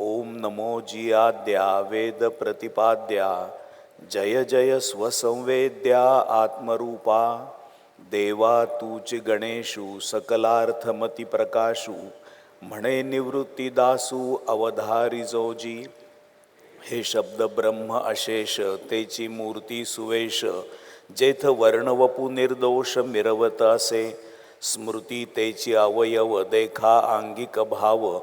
ओम नमो जियाद्या वेद प्रतिपाद्या जय जय स्वसंवेद्या आत्मरूपा। देवा तूच गणेशू सकलार्थमती प्रकाशू म्हणे निवृत्तीदासू अवधारिजोजी हे शब्द ब्रह्म अशेष तेची मूर्ती सुवेश जेथ वर्णवपू निर्दोष मिरवत असे। स्मृती तेची अवयव देखा आंगिक भाव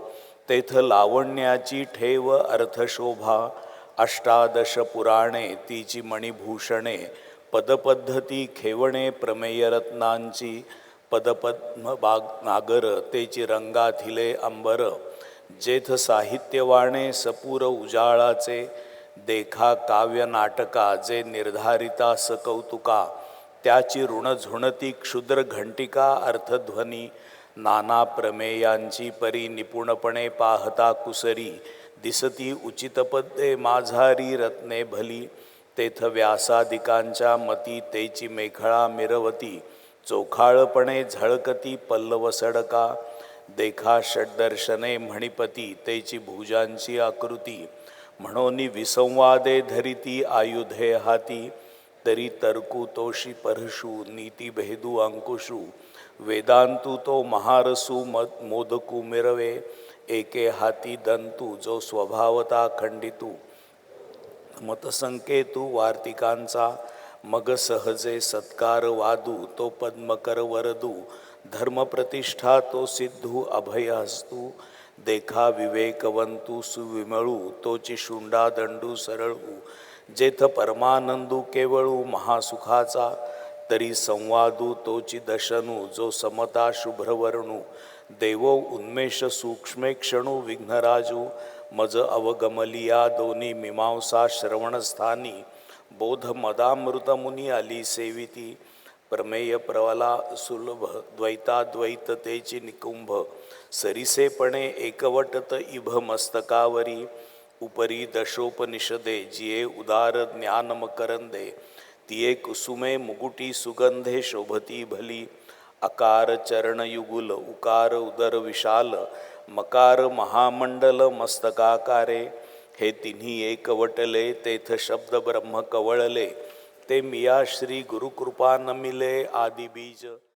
तेथ लावण्याची ठेव अर्थशोभा अष्टादश पुराणे तिची मणिभूषणे पदपद्धती खेवणे प्रमेयरत्नांची पदपद्म बाग नागर तेची रंगाथिले अंबर जेथ साहित्यवाणे सपूर उजाळाचे देखा काव्य नाटका जे निर्धारिता सकौतुका त्याची ऋणझुणती क्षुद्र घंटिका अर्थध्वनी नाना प्रमेयांची परी निपुणपणे पाहता कुसरी. दिसती उचितपदे माझारी रत्ने भली. तेथ व्यासादिकांच्या मती तेची मेखळा मिरवती. चोखाळपणे झळकती पल्लव सडका. देखा षड्दर्शने म्हणिपती तेची भुजांची आकृती. म्हणून विसंवादे धरिती आयुधे हाती. तरी तर्कू तोषी परशू नीती भेदू अंकुशू। वेदांतू तो महारसू मत मोदकू मिरवे। एके हाती दंतू जो स्वभावता खंडितू। मतसंकेतू वार्तिकांचा मग सहजे सत्कार वादू तो पद्मकर वरदू। धर्मप्रतिष्ठा तो सिद्धू अभय हस्तू देखा विवेकवंतू सुविमळू तोची शुंडा दंडू सरळू। जेथ परमानंदू केवळू महासुखाचा तरी संवादू तोची दशनू जो समता शुभ्रवर्णू देवो उन्मेष सूक्ष्मे क्षणू विघ्नराजू मज अवगमलिया दोन्ही मीमांसा श्रवणस्थानी बोध मदामृतमुनी आली सेविती प्रमेय प्रवला सुलभ द्वैताद्वैततेची निकुंभ सरिसेपणे एकवटत इभ मस्तकावरी उपरी दशोपनिषदे जिये उदार ज्ञानमकरंदे तिये कुसुमे मुकुटी सुगंधे शोभती भली अकार चरणयुगुल उकार उदर विशाल मकार महामंडल मस्तकाकारे हे तिन्ही एकवटले तेथ शब्द ब्रह्म कवळले ते मिया श्री गुरुकृपा मिले आदिबीज